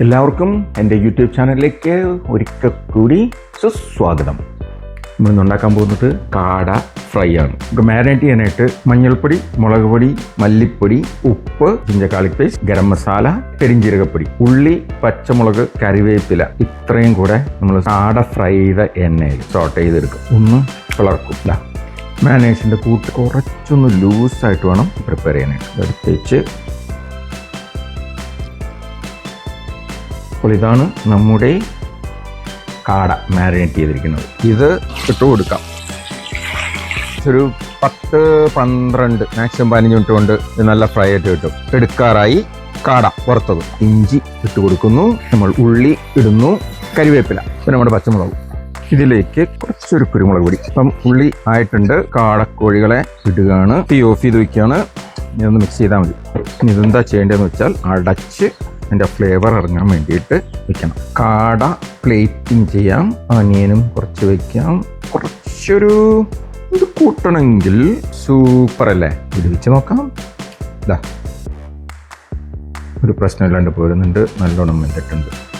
എല്ലാവർക്കും എന്റെ യൂട്യൂബ് ചാനലിലേക്ക് ഒരിക്കൽ കൂടി സുസ്വാഗതം. നമ്മൾ ഉണ്ടാക്കാൻ പോകുന്നത് കാട ഫ്രൈ ആണ്. നമുക്ക് മാരിനേറ്റ് ചെയ്യാനായിട്ട് മഞ്ഞൾപ്പൊടി മുളക് പൊടി മല്ലിപ്പൊടി ഉപ്പ് ജിഞ്ചർ പേസ്റ്റ് ഗരം മസാല പെരിഞ്ചീരകപ്പൊടി ഉള്ളി പച്ചമുളക് കറിവേപ്പില ഇത്രയും കൂടെ നമ്മൾ കാട ഫ്രൈ ചെയ്ത എണ്ണയിൽ സോട്ട് ചെയ്തെടുക്കും. ഒന്ന് പിളർക്കും. ഇതാ മാനേഴ്സിന്റെ കൂട്ട് കുറച്ചൊന്ന് ലൂസായിട്ട് വേണം പ്രിപ്പയർ ചെയ്യാനായിട്ട്. എടുത്ത് അപ്പോൾ ഇതാണ് നമ്മുടെ കാട മാരിനേറ്റ് ചെയ്തിരിക്കുന്നത്. ഇത് ഇട്ട് കൊടുക്കാം. ഒരു പത്ത് പന്ത്രണ്ട് മാക്സിമം പതിനഞ്ച് മിനിറ്റ് കൊണ്ട് നല്ല ഫ്രൈ ആയിട്ട് കിട്ടും. എടുക്കാറായി കാട വറുത്തത്. ഇഞ്ചി ഇട്ട് കൊടുക്കുന്നു. നമ്മൾ ഉള്ളി ഇടുന്നു. കരിവേപ്പില പിന്നെ നമ്മുടെ പച്ചമുളക്. ഇതിലേക്ക് കുറച്ചൊരു കുരുമുളക് പൊടി. അപ്പം ഉള്ളി ആയിട്ടുണ്ട്. കാടക്കോഴികളെ ഇടുകയാണ്. തീ ഓഫ് ചെയ്ത് വയ്ക്കുകയാണ് ഇതൊന്ന് മിക്സ് ചെയ്താൽ മതി. ഇനി ഇതെന്താ ചെയ്യേണ്ടതെന്ന് വെച്ചാൽ അടച്ച് അതിന്റെ ഫ്ലേവർ ഇറങ്ങാൻ വേണ്ടിയിട്ട് വെക്കണം. കാട പ്ലേറ്റിങ് ചെയ്യാം അനിയനും കുറച്ച് വെക്കാം. കുറച്ചൊരു ഇത് കൂട്ടണമെങ്കിൽ സൂപ്പർ അല്ലേ? ഇത് വെച്ച് നോക്കാം. ഇതാ ഒരു പ്രശ്നമില്ലാണ്ട് പോരുന്നുണ്ട്. നല്ലോണം വെന്തിട്ടുണ്ട്.